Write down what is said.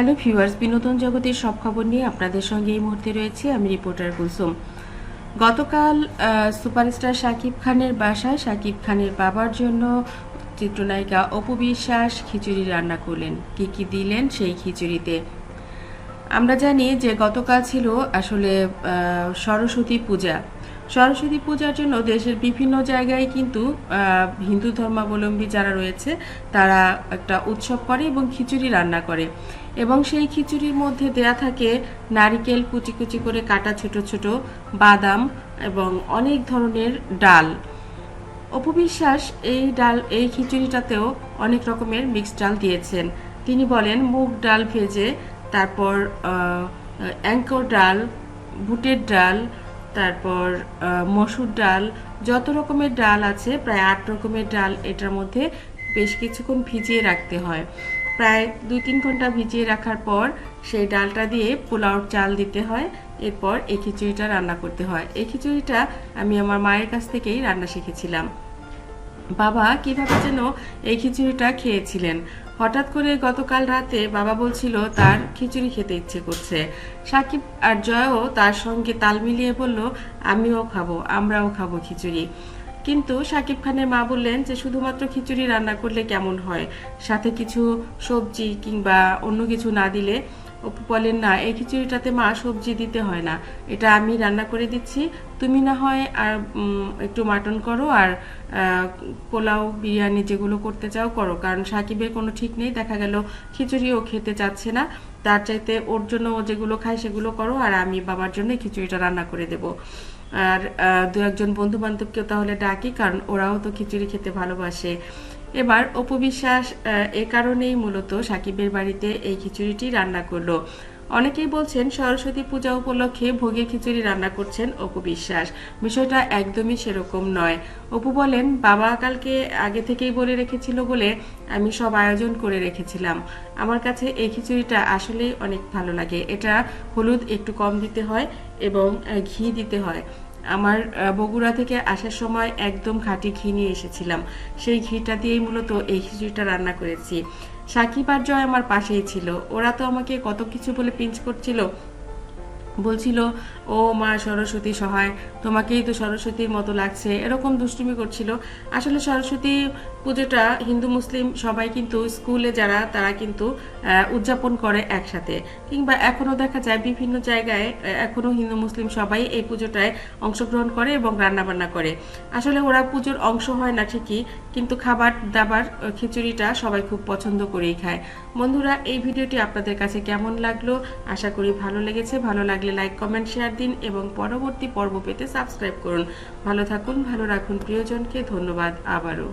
Hello viewers, বিনোদন জগতের সব খবর নিয়ে আপনাদের সঙ্গে এই মুহূর্তে রয়েছে আমি রিপোর্টার কুলসুম। গতকাল সুপারস্টার শাকিব খানের বাসায় শাকিব খানের বাবার জন্য চিত্রনায়িকা অপু বিশ্বাস খিচুড়ি রান্না করলেন। কি কি দিলেন সেই খিচুড়িতে? আমরা জানি যে গতকাল ছিল আসলে সরস্বতী পূজা। সরস্বতী পূজার জন্য দেশের বিভিন্ন জায়গায় কিন্তু হিন্দু ধর্মাবলম্বী যারা রয়েছে, তারা একটা উৎসব করে এবং খিচুড়ি রান্না করে। এবং সেই খিচুড়ির মধ্যে দেয়া থাকে নারিকেল কুচি কুচি করে কাটা ছোট ছোট বাদাম এবং অনেক ধরনের ডাল। অপবিশ্বাস এই ডাল, এই খিচুড়িটাতেও অনেক রকমের মিক্সড ডাল দিয়েছেন। তিনি বলেন, মুগ ডাল ভেজে, তারপর অ্যাঙ্কর ডাল, বুটের ডাল তারপর মসুর ডাল, যত রকমের ডাল আছে, প্রায় আট রকমের ডাল এটার মধ্যে বেশ কিছুক্ষণ ভিজিয়ে রাখতে হয়। প্রায় দুই তিন ঘণ্টা ভিজিয়ে রাখার পর সেই ডালটা দিয়ে পোলাওর চাল দিতে হয়। এরপর এই খিচুড়িটা রান্না করতে হয়। এই খিচুড়িটা আমি আমার মায়ের কাছ থেকেই রান্না শিখেছিলাম। বাবা কীভাবে যেন এই খিচুড়িটা খেয়েছিলেন। হঠাৎ করে গতকাল রাতে বাবা বলছিল, তার খিচুড়ি খেতে ইচ্ছে করছে। সাকিব আর জয়ও তার সঙ্গে তাল মিলিয়ে বলল, আমিও খাব, আমরাও খাব খিচুড়ি। কিন্তু সাকিব খানের মা বললেন যে, শুধুমাত্র খিচুড়ি রান্না করলে কেমন হয়? সাথে কিছু সবজি কিংবা অন্য কিছু না দিলে অপু বলেন, না, এই খিচুড়িটাতে মা সবজি দিতে হয় না। এটা আমি রান্না করে দিচ্ছি। তুমি না হয় আর একটু মাটন করো আর পোলাও, বিরিয়ানি যেগুলো করতে চাও করো। কারণ সাকিবের কোনো ঠিক নেই। দেখা গেল খিচুড়িও খেতে চাচ্ছে না। তার চাইতে ওর জন্য ও যেগুলো খায় সেগুলো করো আর আমি বাবার জন্য খিচুড়িটা রান্না করে দেব। আর দু একজন বন্ধু বান্ধবকেও তাহলে ডাকি, কারণ ওরাও তো খিচুড়ি খেতে ভালোবাসে। এবার অপবিশ্বাস এ কারণেই মূলত সাকিবের বাড়িতে এই খিচুড়িটি রান্না করল। অনেকেই বলছেন সরস্বতী পূজা উপলক্ষে ভোগের খিচুড়ি রান্না করছেন অপু বিশ্বাস। বিষয়টা একদমই সেরকম নয়। অপু বলেন, বাবা কালকে আগে থেকেই বলে রেখেছিল বলে আমি সব আয়োজন করে রেখেছিলাম। আমার কাছে এই খিচুড়িটা আসলেই অনেক ভালো লাগে। এটা হলুদ একটু কম দিতে হয় এবং ঘি দিতে হয়। আমার বগুড়া থেকে আসার সময় একদম খাঁটি ঘি নিয়ে এসেছিলাম। সেই ঘিটা দিয়েই মূলত এই খিচুড়িটা রান্না করেছি। সাকিব আর জয় আমার পাশেই ছিল। ওরা তো আমাকে কত কিছু বলে পিঞ্চ করছিল বলছিল ও মা সরস্বতী সহায় তোমাকেই তো সরস্বতীর মতো লাগছে। এরকম দুষ্টুমি করছিল। আসলে সরস্বতী পুজোটা হিন্দু মুসলিম সবাই কিন্তু স্কুলে যারা তারা কিন্তু উদযাপন করে একসাথে। কিংবা এখনও দেখা যায় বিভিন্ন জায়গায় আহ, এখনও হিন্দু মুসলিম সবাই এই পুজোটায় অংশগ্রহণ করে এবং রান্নাবান্না করে। আসলে ওরা পুজোর অংশ হয় না ঠিকই কিন্তু খাবার দাবার খিচুড়িটা সবাই খুব পছন্দ করেই খায়। বন্ধুরা এই ভিডিওটি আপনাদের কাছে কেমন লাগল? আশা করি ভালো লেগেছে। ভালো লাগলে লাইক কমেন্ট শেয়ার দিন এবং পরবর্তী পর্ব পেতে সাবস্ক্রাইব করুন। ভালো থাকুন, ভালো রাখুন, প্রিয়জনকে ধন্যবাদ, আবারও।